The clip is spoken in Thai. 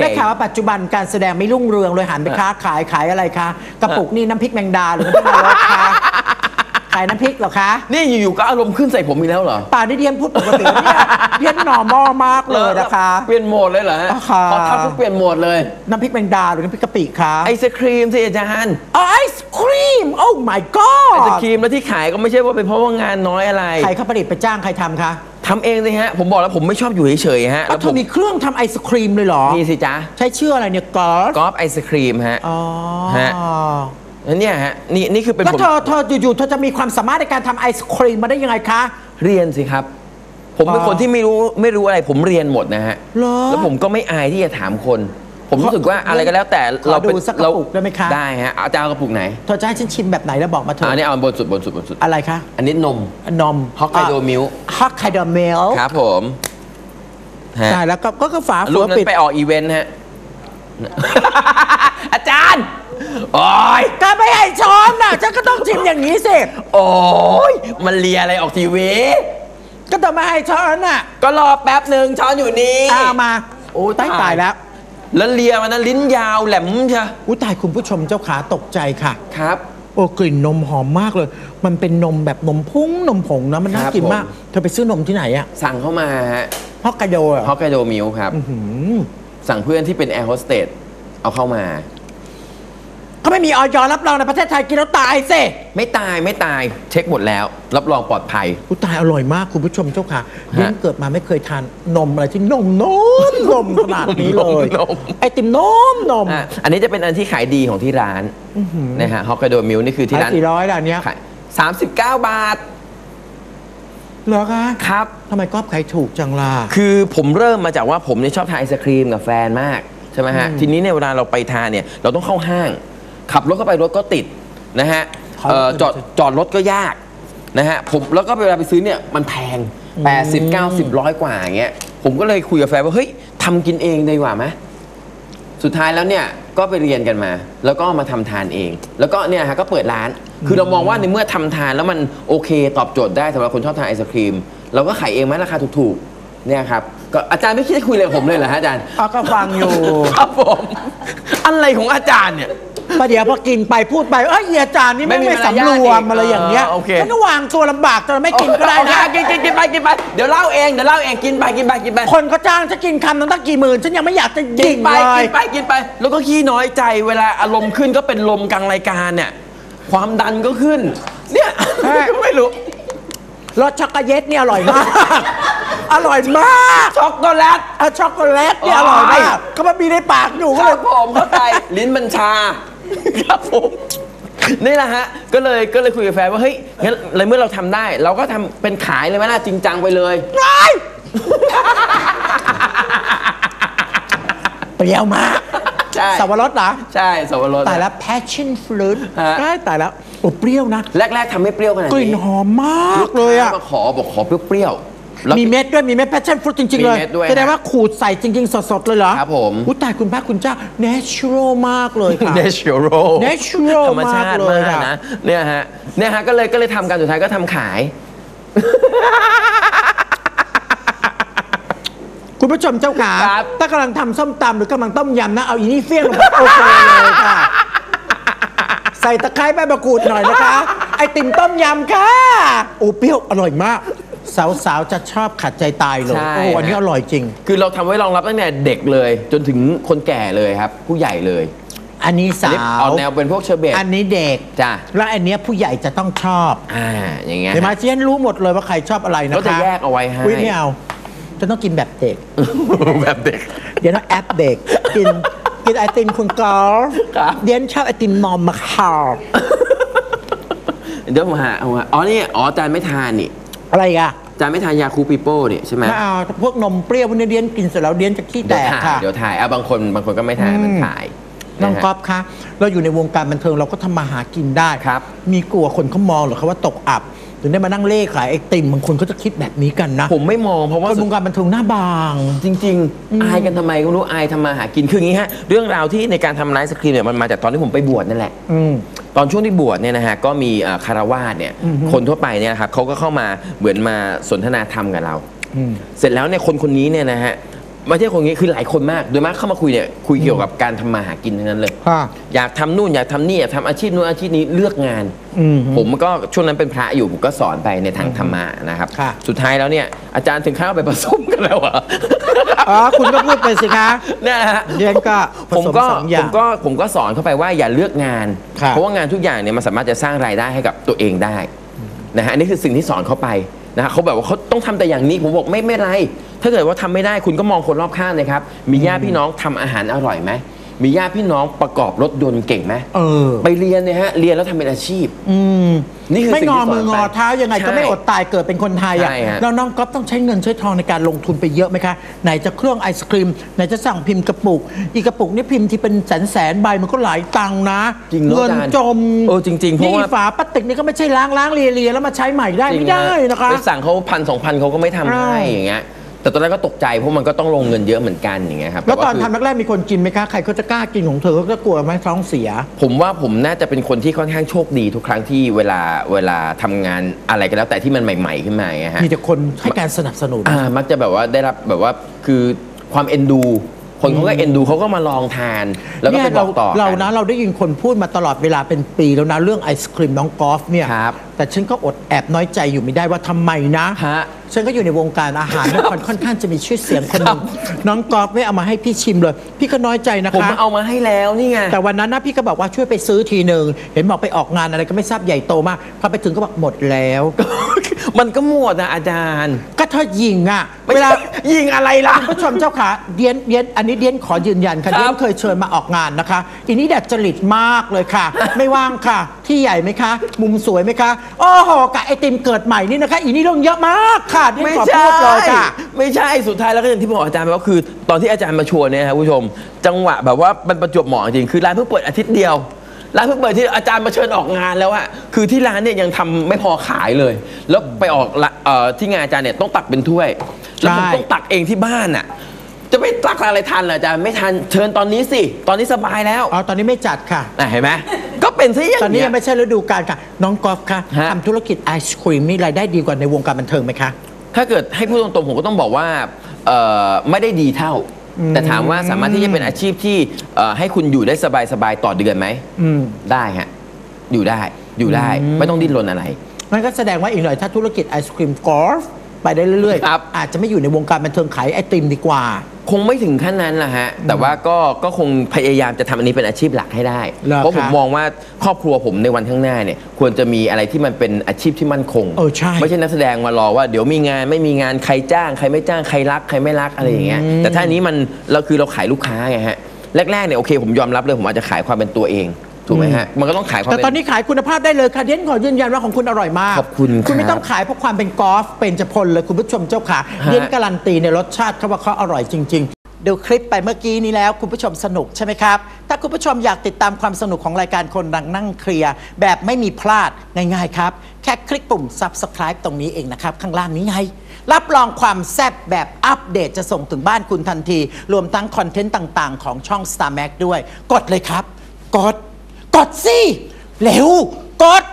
ได้ข่าวว่าปัจจุบันการแสดงไม่รุ่งเรืองเลยหันไปค้าขายขายอะไรคะกระปุกนี่น้ำพริกแมงดาหรือน้ำพริกนรกคะขายน้ำพริกเหรอคะ นี่อยู่ๆก็อารมณ์ขึ้นใส่ผมอีกแล้วเหรอป่านนี้เดียนพูดปกติเนี่ยเดียนหน่อมอมากเลยนะคะเปลี่ยนโหมดเลยเหรอฮะอ่าค่ะพอทักปุ๊บเปลี่ยนโหมดเลย น้ำพริกแมงดาหรือน้ำพริกกะปิคะไอศครีมสิอาจารย์ไอศครีม โอ้ my ไอ god ศครีมแล้วที่ขายก็ไม่ใช่ว่าเป็นเพราะว่างานน้อยอะไร ใครเขาผลิตไปจ้างใครทำคะ ทำเองสิฮะ ผมบอกแล้วผมไม่ชอบอยู่เฉยๆฮะอ้าวผเธอมีเครื่องทำไอศครีมเลยเหรอ นี่สิจ๊ะใช้ชื่ออะไรเนี่ยกอล์ฟกอล์ฟไอศครีมฮะ อ๋อฮะ แล้วเนี่ยฮะ นี่นี่คือเป็นแล้วผม เธอเธออยู่ๆเธอจะมีความสามารถในการทำไอศครีมมาได้ยังไงคะ เรียนสิครับ ผมเป็นอ๋อคนที่ไม่รู้ไม่รู้อะไรผมเรียนหมดนะฮะ เหรอ แล้วผมก็ไม่อายที่จะถามคน ผมรู้สึกว่าอะไรก็แล้วแต่ขอเราเป็นดูสักกระเราปุกได้ไหมคะได้ฮะเอาจะเอากระปุกไหนเธอจะให้ฉันชิมแบบไหนแล้วบอกมาเถอะอะอันนี้เอาบนสุดบนสุดบนสุดอะไรคะอันนี้นมนม Hokkaido milk ฮอกไกโดมิลครับผมฮะใช่แล้วก็ก็ก็ฝารูเฟืปอนั้ปิดนไปออกอีเวนต์ฮะอาจารย์โอ้ยก็ไม่ให้ช้อนน่ะฉันก็ต้องชิมอย่างนี้สิโอ้ยมันเลียอะไรออกทีวีก็ต้องไม่ให้ช้อนน่ะ ก็รอแป๊บหนึ่งช้อนอยู่นี่เอามา โอ้ยตายตายแล้ว แล้วเลียมันนะลิ้นยาวแหลมใช่อุ้ยตายคุณผู้ชมเจ้าขาตกใจค่ะ ครับ โอ้กลิ่นนมหอมมากเลย มันเป็นนมแบบนมพุ่งนมผงนะมันน่าครับกินมาก ผม เธอไปซื้อนมที่ไหนอะสั่งเข้ามาฮะฮอกไกโดเหรอฮอกไกโดมิลครับ อื้อหือสั่งเพื่อนที่เป็นแอร์โฮสเตสเอาเข้ามา เขาไม่มีออยรับรองในประเทศไทยกินแล้วตายสิไม่ตายไม่ตายเช็คหมดแล้ว รับรองปลอดภัยอุ้ยตายอร่อยมากคุณผู้ชมเจ้าค่ะเลี้ยงเกิดมาไม่เคยทานนมอะไรที่นมนมนมขนาดนี้เลย นม ไอติมนมนมอะอันนี้จะเป็นอันที่ขายดีของที่ร้านนะฮะฮอกไกโดมิลนี่คือที่ขายร้านสี่ร้อยละอันเนี้ยขายสามสิบเก้าบาทเหรอคะครับ ทำไมก๊อฟขายถูกจังล่ะ คือผมเริ่มมาจากว่าผมเนี่ยชอบทานไอศครีมกับแฟนมากใช่ไหมฮะทีนี้เนี่ยเวลาเราไปทานเนี่ยเราต้องเข้าห้าง ขับรถเข้าไปรถก็ติดนะฮะเขาเอ่อจอดจอดรถก็ยากนะฮะผมแล้วก็เวลาไปซื้อเนี่ยมันแพง 80 90 ร้อยกว่าอย่างเงี้ยผมก็เลยคุยกับแฟนว่าเฮ้ยทำกินเองดีกว่าไหมสุดท้ายแล้วเนี่ยก็ไปเรียนกันมา แล้วก็มาทำทานเอง แล้วก็เนี่ยฮะก็เปิดร้าน คือเรามองว่าในเมื่อทำทานแล้วมันโอเคตอบโจทย์ได้สำหรับคนชอบทานไอศครีม เราก็ขายเองไหมราคาถูกๆเนี่ยครับก็อาจารย์ไม่คิดจะคุยอะไรกับผมเลยเหรอฮะอาจารย์อ๋อก็ฟังอยู่ครับผมอะไรของอาจารย์เนี่ย ประเดี๋ยวพอกินไปพูดไป เอ้ยเฮียอาจารย์นี่ไม่ไม่มีไม่มารยาทสำรวมอีกอะไรอย่างเงี้ยเออโอเค ฉันก็วางตัวลำบากจนไม่กินก็ได้โอเคนะกินกินกินไปกินไปเดี๋ยวเล่าเองเดี๋ยวเล่าเองกินไปกินไปกินไปคนเขาจ้างจะกินคำนึงตั้งกี่หมื่น ฉันยังไม่อยากจะกิยินงไปเลกิย นไปกินไป แล้วก็ขี้น้อยใจเวลาอารมณ์ขึ้นก็เป็นลมกลางรายการเนี่ยความดันก็ขึ้น เนี่ยไม่รู้รสช็อกโกแลตเนี่ยอร่อยมาก อร่อยมากช็อกโกแลตอะช็อกโกแลตเนี่ยอร่อยมากก็มันมีในปากอยู่คก็เลรัย บผมเข้าใจ ลิ้นมันชา ครับผมนี่แหละฮะ ก็เลยก็เลยคุยกับแฟนว่าเฮ้ยงั้นในเมื่อเราทำได้ เราก็ทำเป็นขายเลยไหมล่ะจริงจังไปเลยร้ายเปรี้ยวมากใช่ สับปะรดเหรอใช่สวรส ตายแล้ว passion fruit ฮะใช่ตายแล้วโอ้เปรี้ยวนะ แรกๆทำไม่เปรี้ยวขนาดนี้กลิ่นหอมมากเลยอะมาขอบอกขอเปรี้ยวๆแล้ว มีเม็ดด้วยมีเม็ด passion fruit จริง ๆ เลยมีเม็ดด้วยแสดงว่าขูดใส่จริง ๆ สด ๆ เลยเหรอครับผมอุ้ยตายคุณพระคุณเจ้า natural มากเลยค่ะ natural natural ธรรมชาติมากเลยมากค่ะนะเนี่ยฮะเนี่ยฮะก็เลยก็เลยทำกันสุดท้ายก็ทำขาย คุณผู้ชมเจ้าขาครับ ถ้ากำลังทำส้มตำหรือกำลังต้มยำนะ เอาอีนี่เฟี้ยงลงไปโอเคเลยค่ะ ใส่ตะไคร้ใบมะกรูดหน่อยนะคะ ไอติมต้มยำค่ะ โอ้เปรี้ยวอร่อยมาก สาวๆ จะชอบขัดใจตายเลย ใช่ โอ้อันนี้อร่อยจริง คือเราทำไว้รองรับตั้งแต่เด็กเลย จนถึงคนแก่เลยครับ ผู้ใหญ่เลยอันนี้อันสานี้อวอกแนวเป็นพวกเชอร์เบต อันนี้เด็ก จ้ะ และอันเนี้ยผู้ใหญ่จะต้องชอบอ่าอย่างเงี้ย เห็นไหมเฉันรู้หมดเลยว่าใครชอบอะไรนะคะก็จะแยกเอาไว้ให้ อุ๊ยไม่เอาจะต้องกินแบบเด็ก แบบเด็ก เดี๋ยวต้องแอปเด็กกินกินไอติมคุณกอล์ฟครับ เดียนชอบไอติมนมมาคาร์เดี๋ยวผมหาเอามาอ๋อนี่อ๋ออาจารย์ไม่ทานนี่อะไรอีกอะอา จารย์ไม่ทานยาคูปิโป้นี่ใช่ไหมไม่เอาพวกนมเปรี้ยวพวกนี้เดียนกินเสร็จแล้วเดียนจะขี้แตเดี๋ยวกถ่ายค่ะ เดี๋ยวถ่ายอะบางคนบางคนก็ไม่ทานมันถ่ายน้องะฮะ ก๊อฟคะ เราอยู่ในวงการบันเทิงเราก็ทำมาหากินได้ ครับมีกลัวคนเขามองเหรอคะว่าตกอับ ถึงได้มานั่งเล่ขายไอติมบางคนก็จะคิดแบบนี้กันนะผมไม่มองเพราะว่าคนวงการบันเทิงหน้าบาง จริง ๆ อายกันทำไมก็ไม่รู้อายทำมาหากินคืออย่างนี้ฮะ เรื่องราวที่ในการทำไนท์สครีมเนี่ยมันมาจากตอนที่ผมไปบวชนั่นแหละ อืม ตอนช่วงที่บวชเนี่ยนะฮะก็มีเอ่อคารวาสเนี่ยคนทั่วไปเนี่ยนะครับเขาก็เข้ามาเหมือนมาสนทนาธรรมกับเรา อืม เสร็จแล้วเนี่ยคนคนนี้เนี่ยนะฮะ ไม่ใช่คนนี้คือหลายคนมากโดยมากเข้ามาคุยเนี่ยคุยเกี่ยวกับการทำมาหากินทั้งนั้นเลยค่ะอยากทำนู่นอยากทำนี่อยากทำอาชีพนู้นอาชีพนี้เลือกงาน อืม ผมก็ช่วงนั้นเป็นพระอยู่ผมก็สอนไปในทางธรรมะนะครับ ค่ะ สุดท้ายแล้วเนี่ยอาจารย์ถึงขั้นเอาไปผสมกันแล้วเหรออ๋อคุณก็พูดไปสิคะ เนี่ยนะฮะ เรียนก็ผผมสมก็สองอผย่าง มก็ผมก็สอนเข้าไปว่าอย่าเลือกงาน ครับเพราะว่างานทุกอย่างเนี่ยมันสามารถจะสร้างรายได้ให้กับตัวเองได้นะฮะอันนี้คือสิ่งที่สอนเขาไป นะฮะเขาแบบว่าเขาต้องทำแต่อย่างนี้ผมบอกไม่ไม่ไร ถ้าเกิดว่าทำไม่ได้คุณก็มองคนรอบข้างเลยครับ มีญาติพี่น้องทำอาหารอร่อยไหม มีญาติพี่น้องประกอบรถยนต์เก่งไหมเออ ไปเรียนเนี่ยฮะเรียนแล้วทำเป็นอาชีพ อืมนี่คือไม่สิ่งงอที่สอนมืองอไป เท้ายังไงก็ใช่ไม่อดตายเกิดเป็นคนไทยอะใช่ฮะ แล้วน้องก๊อฟต้องใช้เงินใช้ทองในการลงทุนไปเยอะไหมคะ ไหนจะเครื่องไอศครีม ไหนจะสั่งพิมพ์กระปุก อีกกระปุกนี่พิมพ์ที่เป็นแสนแสนๆใบมันก็หลายตังค์นะจริงเนอะเงินอาจารย์จมเออจริงๆเพราะนี่ว่าฝาพลาสติกนี่ก็ไม่ใช่ล้างล้างเลียเลียแล้วมาใช้ใหม่ได้ไม่ได้นะคะ ไปสั่งเขาพันสองพันเขาก็ไม่ทำให้ใช่ อย่างเงี้ย แต่ตอนแรกก็ตกใจเพราะมันก็ต้องลงเงินเยอะเหมือนกันอย่างเงี้ยครับแล้วตอนาคืทำแรกๆมีคนกินไหมคะใครเขาจะกล้ากินของเธอเขาจะกลัวไหมท้องเสีย ผมว่าผมน่าจะเป็นคนที่ค่อนข้างโชคดีทุกครั้งที่เวลาเวลาทำงานอะไรก็แล้วแต่ที่มันใหม่ ๆ ขึ้นมาอย่างเงี้ยฮะ มีแต่คนให้การสนับสนุน อ่ามักจะแบบว่าได้รับแบบว่าคือความเอ็นดู คนเขาก็เอ็นดูเขาก็มาลองทาน แล้วก็เนี่ไปยบเราอกต่อเรากันะเราได้ยินคนพูดมาตลอดเวลาเป็นปีแล้วนะเรื่องไอศครีมน้องกอล์ฟเนี่ยครับ แต่ฉันก็อดแอบน้อยใจอยู่ไม่ได้ว่าทำไมนะ ฮะ ฉันก็อยู่ในวงการอาหารแล้วค่อนข้างจะมีชื่อเสียงคนหนึงน้องกอล์ฟไม่เอามาให้พี่ชิมเลย พี่ก็น้อยใจนะผมคะเอามาให้แล้วนี่ไง แต่วันนั้นนะพี่ก็บอกว่าช่วยไปซื้อทีหนึ่งเห็นบอกไปออกงานอะไรก็ไม่ทราบใหญ่โตมากพอไปถึงก็บอกหมดแล้ว มันก็หมดนะอาจารย์ก็ถ้ายิงอะไม่เวลายิงอะไรล่ะ คุณผู้ชมเจ้าขาเดียนเดียนอันนี้เดียนขอยืนยันค่ะครับเดียนเคยเชิญมาออกงานนะคะ อีนี้ดัดจริตมากเลยค่ะ ไม่ว่างค่ะ ที่ใหญ่ไหมคะ มุมสวยไหมคะโอ้โหกับไอติมเกิดใหม่นี่นะคะ อีนี่เรื่องเยอะมากค่ะเดียนไม่ขอใช่พูดเลยค่ะ ไม่ใช่สุดท้ายแล้วก็อย่างที่บอกอาจารย์ไปว่าคือ ตอนที่อาจารย์มาชวนเนี่ยครับคุณผู้ชม จังหวะแบบว่ามันประจวบเหมาะจริงคือร้านเพิ่งเปิดอาทิตย์เดียวร้านเพิ่งเปิดที่อาจารย์มาเชิญออกงานแล้วอะคือที่ร้านเนี่ยยังทำไม่พอขายเลย แล้วไปออกละเอ่อที่งานอาจารย์เนี่ยต้องตักเป็นถ้วยแล้วผมใช่ ต้องตักเองที่บ้านอะจะไปตักอะไรทันเหรออาจารย์ไม่ทันเชิญตอนนี้สิตอนนี้สบายแล้วอ๋อตอนนี้ไม่จัดค่ะอะเห็นไหมก็ เป็นซะอย่างตอนนี้เงี้ยัยงไม่ใช่ฤดูกาลค่ะ น้องกอล์ฟค่ะฮะ ทำธุรกิจไอศครีมนี่รายได้ดีกว่าในวงการบันเทิงไหมคะ ถ้าเกิดให้พูดตรงๆ ผมก็ต้องบอกว่าเอ่อไม่ได้ดีเท่า แต่ถามว่าสามารถที่จะเป็นอาชีพที่เอ่อให้คุณอยู่ได้สบายๆ ต่อเดือนไหม อืม ได้ฮะ อยู่ได้ อยู่ได้ ไม่ต้องดิ้นรนอะไร นั่นก็แสดงว่าอีกหน่อยถ้าธุรกิจไอศครีมกอล์ฟไปได้เรื่อยครับอาจจะไม่อยู่ในวงการบันเทิงขายไอติมดีกว่า คงไม่ถึงขั้นนั้นแหละฮะ แต่ว่าก็ก็คงพยายามจะทำอันนี้เป็นอาชีพหลักให้ได้ เหรอเพราะผมคะมองว่าครอบครัวผมในวันข้างหน้าเนี่ย ควรจะมีอะไรที่มันเป็นอาชีพที่มั่นคง เออใช่ ไม่ใช่นักแสดงมารอว่าเดี๋ยวมีงานไม่มีงานใครจ้างใครไม่จ้างใครรักใครไม่รักอะไรอย่างเงี้ย แต่ถ้าอันนี้มันเราคือเราขายลูกค้าไงฮะ แรกๆเนี่ยโอเคผมยอมรับเลยผมอาจจะขายความเป็นตัวเอง ถูกไหมฮะ มันก็ต้องขายความแต่เป็นตอนนี้ขายคุณภาพได้เลยค่ะเดียนขอยืนยันว่าของคุณอร่อยมากขอบคุณคุณไม่ครับต้องขายเพราะความเป็นกอล์ฟเป็นจะพลเลยคุณผู้ชมเจ้าค่ะเดียนการันตีในรสชาติเขาว่าเขาอร่อยจริง ๆดูคลิปไปเมื่อกี้นี้แล้วคุณผู้ชมสนุกใช่ไหมครับ ถ้าคุณผู้ชมอยากติดตามความสนุกของรายการคนดังนั่งเคลียร์ แบบไม่มีพลาดง่ายๆครับ แค่คลิกปุ่ม subscribe ตรงนี้เองนะครับ ข้างล่างนี้ไง รับรองความแซ่บแบบอัปเดตจะส่งถึงบ้านคุณทันที รวมทั้งคอนเทนต์ต่างๆ ของช่อง Star Max ด้วย กดเลยครับ กด กดสิเร็ว กด